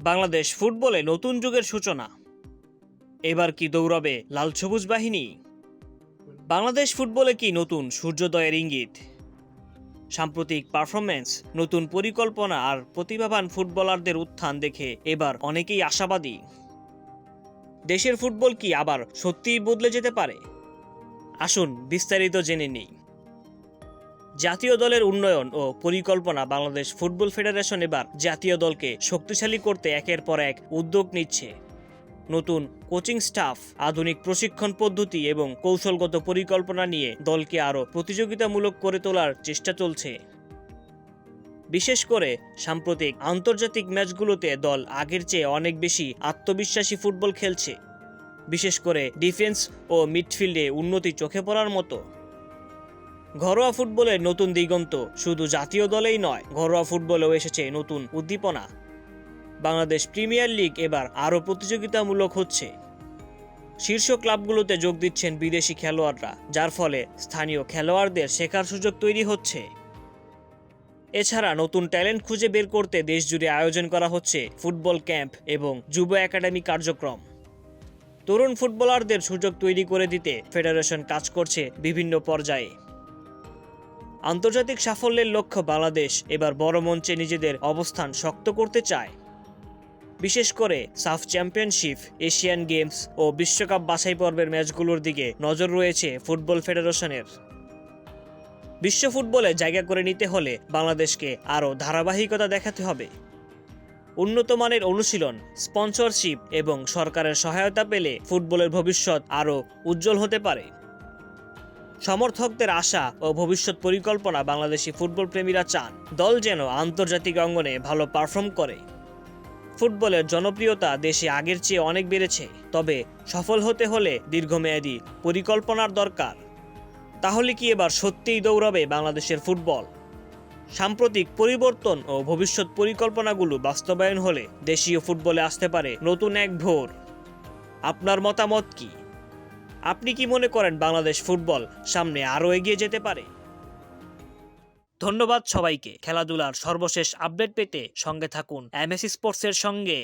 বাংলাদেশ ফুটবলে নতুন যুগের সূচনা। এবার কি দৌড়াবে লাল সবুজ বাহিনী? বাংলাদেশ ফুটবলে কি নতুন সূর্যোদয়ের ইঙ্গিত? সাম্প্রতিক পারফরমেন্স নতুন পরিকল্পনা আর প্রতিভাবান ফুটবলারদের উত্থান দেখে এবার অনেকেই আশাবাদী। দেশের ফুটবল কি আবার সত্যিই বদলে যেতে পারে? আসুন বিস্তারিত জেনে নিই। জাতীয় দলের উন্নয়ন ও পরিকল্পনা বাংলাদেশ ফুটবল ফেডারেশন এবার জাতীয় দলকে শক্তিশালী করতে একের পর এক উদ্যোগ নিচ্ছে। নতুন কোচিং স্টাফ, আধুনিক প্রশিক্ষণ পদ্ধতি এবং কৌশলগত পরিকল্পনা নিয়ে দলকে আরও প্রতিযোগিতামূলক করে তোলার চেষ্টা চলছে। বিশেষ করে সাম্প্রতিক আন্তর্জাতিক ম্যাচগুলোতে দল আগের চেয়ে অনেক বেশি আত্মবিশ্বাসী ফুটবল খেলছে। বিশেষ করে ডিফেন্স ও মিডফিল্ডে উন্নতি চোখে পড়ার মতো। ঘরোয়া ফুটবলের নতুন দিগন্ত। শুধু জাতীয় দলেই নয়, ঘরোয়া ফুটবলেও এসেছে নতুন উদ্দীপনা। বাংলাদেশ প্রিমিয়ার লিগ এবার আরও প্রতিযোগিতামূলক হচ্ছে। শীর্ষ ক্লাবগুলোতে যোগ দিচ্ছেন বিদেশি খেলোয়াড়রা, যার ফলে স্থানীয় খেলোয়াড়দের শেখার সুযোগ তৈরি হচ্ছে। এছাড়া নতুন ট্যালেন্ট খুঁজে বের করতে দেশজুড়ে আয়োজন করা হচ্ছে ফুটবল ক্যাম্প এবং যুব একাডেমি কার্যক্রম। তরুণ ফুটবলারদের সুযোগ তৈরি করে দিতে ফেডারেশন কাজ করছে বিভিন্ন পর্যায়ে। আন্তর্জাতিক সাফল্যের লক্ষ্য বাংলাদেশ। এবার বড় মঞ্চে নিজেদের অবস্থান শক্ত করতে চায়। বিশেষ করে সাফ চ্যাম্পিয়নশিপ, এশিয়ান গেমস ও বিশ্বকাপ বাছাই পর্বের ম্যাচগুলোর দিকে নজর রয়েছে ফুটবল ফেডারেশনের। বিশ্ব ফুটবলে জায়গা করে নিতে হলে বাংলাদেশকে আরও ধারাবাহিকতা দেখাতে হবে। উন্নত মানের অনুশীলন, স্পন্সরশিপ এবং সরকারের সহায়তা পেলে ফুটবলের ভবিষ্যৎ আরও উজ্জ্বল হতে পারে। সমর্থকদের আশা ও ভবিষ্যৎ পরিকল্পনা বাংলাদেশি ফুটবল প্রেমীরা চান। দল যেন আন্তর্জাতিক অঙ্গনে ভালো পারফর্ম করে। ফুটবলের জনপ্রিয়তা দেশে আগের চেয়ে অনেক বেড়েছে, তবে সফল হতে হলে দীর্ঘমেয়াদী পরিকল্পনার দরকার। তাহলে কি এবার সত্যিই দৌড়াবে বাংলাদেশের ফুটবল? সাম্প্রতিক পরিবর্তন ও ভবিষ্যৎ পরিকল্পনাগুলো বাস্তবায়ন হলে দেশীয় ফুটবলে আসতে পারে নতুন এক ভোর। আপনার মতামত কি? আপনি কি মনে করেন বাংলাদেশ ফুটবল সামনে আরও এগিয়ে যেতে পারে? ধন্যবাদ সবাইকে। খেলাধুলার সর্বশেষ আপডেট পেতে সঙ্গে থাকুন এমএসি স্পোর্টসের সঙ্গে।